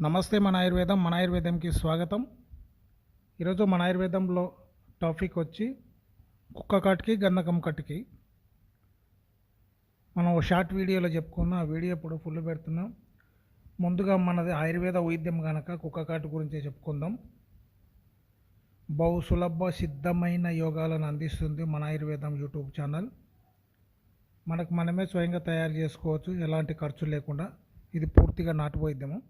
నమస్తే మన ఆయుర్వేదం మన ఆయుర్వేదంకి స్వాగతం. ఈరోజు మన ఆయుర్వేదంలో టాపిక్ వచ్చి కుక్క కాటికి గంధకం కట్టుకి. మనం షార్ట్ వీడియోలో చెప్పుకున్న ఆ వీడియో ఇప్పుడు ఫుల్ పెడుతున్నాం. ముందుగా మనది ఆయుర్వేద వైద్యం కనుక కుక్క కాటు గురించే చెప్పుకుందాం. బహు సులభ సిద్ధమైన యోగాలను అందిస్తుంది మన ఆయుర్వేదం యూట్యూబ్ ఛానల్. మనకు మనమే స్వయంగా తయారు చేసుకోవచ్చు ఎలాంటి ఖర్చు లేకుండా. ఇది పూర్తిగా నాటు వైద్యము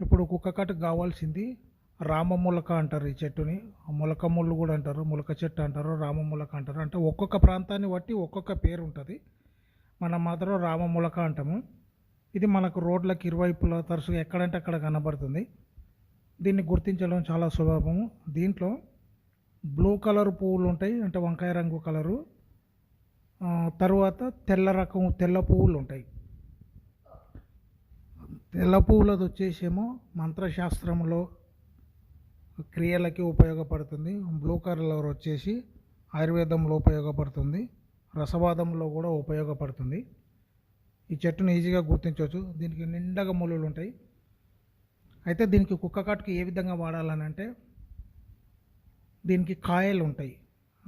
ఇప్పుడు కుక్క కట్ కావాల్సింది రామములక అంటారు ఈ చెట్టుని. ములక ముళ్ళు కూడా అంటారు ములక చెట్టు అంటారు రామ రామములక అంటారు. అంటే ఒక్కొక్క ప్రాంతాన్ని బట్టి ఒక్కొక్క పేరు ఉంటుంది. మనం మాత్రం రామ రామములక అంటాము. ఇది మనకు రోడ్లకు ఇరువైపులా తరచుగా ఎక్కడంటే అక్కడ కనబడుతుంది. దీన్ని గుర్తించడం చాలా సులభము దీంట్లో బ్లూ కలర్ పువ్వులు ఉంటాయి అంటే వంకాయ రంగు కలరు. తర్వాత తెల్ల రకం తెల్ల పువ్వులు ఉంటాయి. తెల్ల పువ్వులది వచ్చేసేమో మంత్రశాస్త్రంలో క్రియలకి ఉపయోగపడుతుంది. బ్లూ కలర్ వచ్చేసి ఆయుర్వేదంలో ఉపయోగపడుతుంది. రసవాదంలో కూడా ఉపయోగపడుతుంది. ఈ చెట్టును ఈజీగా గుర్తించవచ్చు. దీనికి నిండగా మూలలు ఉంటాయి. అయితే దీనికి కుక్క కాటుకి ఏ విధంగా వాడాలని అంటే దీనికి కాయలు ఉంటాయి.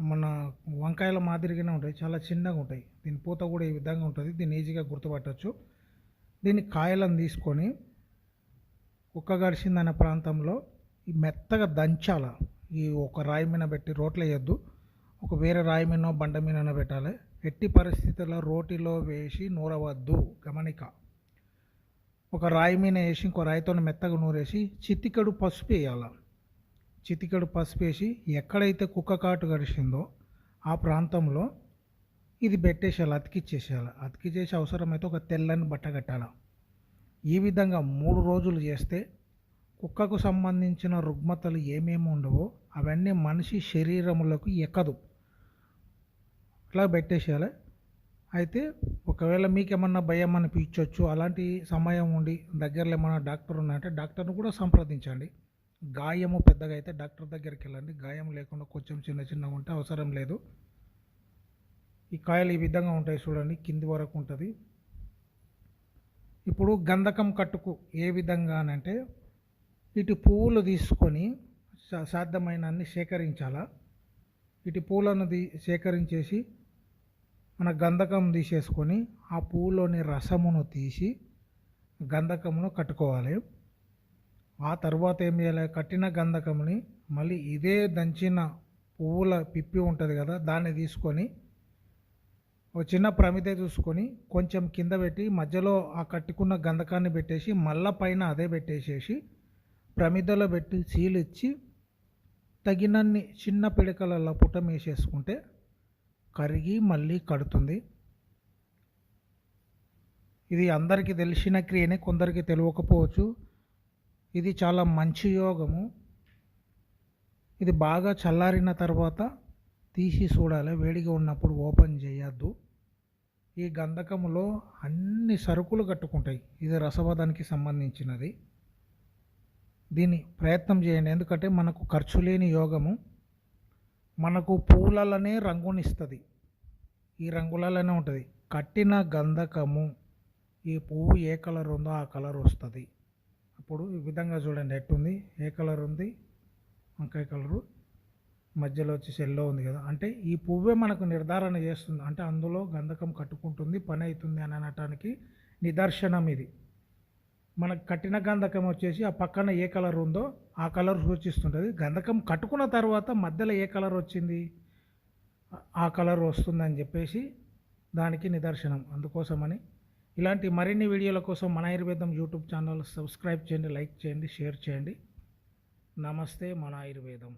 మన వంకాయల మాదిరిగానే ఉంటాయి. చాలా చిన్నగా ఉంటాయి. దీని పూత కూడా ఈ విధంగా ఉంటుంది. దీన్ని ఈజీగా గుర్తుపట్టవచ్చు. దీన్ని కాయలను తీసుకొని కుక్క గడిచిందనే ప్రాంతంలో ఈ మెత్తగా దంచాల. ఈ ఒక రాయి మీద పెట్టి రోట్లో వేయద్దు. ఒక వేరే రాయి మీద బండ మీద పెట్టాలి. ఎట్టి పరిస్థితుల్లో రోటిలో వేసి నూరవద్దు. గమనిక. ఒక రాయి మీద వేసి ఇంకో రాయితో మెత్తగా నూరేసి చితికడు పసుపు వేయాలి. చితికడు పసుపు వేసి ఎక్కడైతే కుక్క కాటు గడిచిందో ఆ ప్రాంతంలో ఇది పెట్టేసేయాలి అతికిచ్చేసేయాలి. అతికిచ్చేసి అవసరమైతే ఒక తెల్లని బట్ట కట్టాలి? ఈ విధంగా మూడు రోజులు చేస్తే కుక్కకు సంబంధించిన రుగ్మతలు ఏమేమి ఉండవో అవన్నీ మనిషి శరీరములకు ఎక్కదు. అట్లా పెట్టేసేయాలి. అయితే ఒకవేళ మీకేమన్నా భయం అనిపించవచ్చు అలాంటి సమయం ఉండి దగ్గరలో ఏమైనా డాక్టర్ ఉన్నాయంటే డాక్టర్ను కూడా సంప్రదించండి. గాయము పెద్దగా అయితే డాక్టర్ దగ్గరికి వెళ్ళండి. గాయం లేకుండా కొంచెం చిన్న చిన్నగా ఉంటే అవసరం లేదు. ఈ కాయలు ఈ విధంగా ఉంటాయి చూడండి కింది వరకు ఉంటుంది. ఇప్పుడు గంధకం కట్టుకు ఏ విధంగా అంటే ఇటు పువ్వులు తీసుకొని సా- సాధ్యమైన అన్ని సేకరించాలా. ఇటు పువ్వులను తీ సేకరించేసి మన గంధకం తీసేసుకొని ఆ పువ్వులోని రసమును తీసి గంధకమును కట్టుకోవాలి. ఆ తర్వాత ఏం చేయాలి? కట్టిన గంధకముని మళ్ళీ ఇదే దంచిన పువ్వుల పిప్పి ఉంటుంది కదా దాన్ని తీసుకొని ఒక చిన్న ప్రమిద చూసుకొని కొంచెం కింద పెట్టి మధ్యలో ఆ కట్టుకున్న గంధకాన్ని పెట్టేసి మళ్ళా పైన అదే పెట్టేసేసి ప్రమిదలో పెట్టి సీలు ఇచ్చి తగినన్ని చిన్న పిడకలలో పుటం వేసేసుకుంటే కరిగి మళ్ళీ కడుతుంది. ఇది అందరికీ తెలిసిన క్రియనే కొందరికి తెలియకపోవచ్చు. ఇది చాలా మంచి యోగము. ఇది బాగా చల్లారిన తర్వాత తీసి చూడాలి. వేడిగా ఉన్నప్పుడు ఓపెన్ చేయొద్దు. ఈ గంధకములో అన్ని సరుకులు కట్టుకుంటాయి. ఇది రసవధానికి సంబంధించినది. దీన్ని ప్రయత్నం చేయండి. ఎందుకంటే మనకు ఖర్చు లేని యోగము. మనకు పూలలోనే రంగునిస్తుంది. ఈ రంగులలోనే ఉంటుంది. కట్టిన గంధకము ఈ పువ్వు ఏ కలర్ ఉందో ఆ కలర్ వస్తుంది. అప్పుడు ఈ విధంగా చూడండి. ఎట్టుంది? ఏ కలర్ ఉంది? వంకాయ కలరు. మధ్యలో వచ్చేసి ఎల్లో ఉంది కదా. అంటే ఈ పువ్వే మనకు నిర్ధారణ చేస్తుంది. అంటే అందులో గంధకం కట్టుకుంటుంది పని అవుతుంది అని అనటానికి నిదర్శనం ఇది. మనకు కట్టిన గంధకం వచ్చేసి ఆ పక్కన ఏ కలర్ ఉందో ఆ కలర్ సూచిస్తుంటుంది. గంధకం కట్టుకున్న తర్వాత మధ్యలో ఏ కలర్ వచ్చింది? ఆ కలర్ వస్తుందని చెప్పేసి దానికి నిదర్శనం. అందుకోసమని ఇలాంటి మరిన్ని వీడియోల కోసం మన ఆయుర్వేదం యూట్యూబ్ ఛానల్ సబ్స్క్రైబ్ చేయండి లైక్ చేయండి షేర్ చేయండి. నమస్తే మన ఆయుర్వేదం.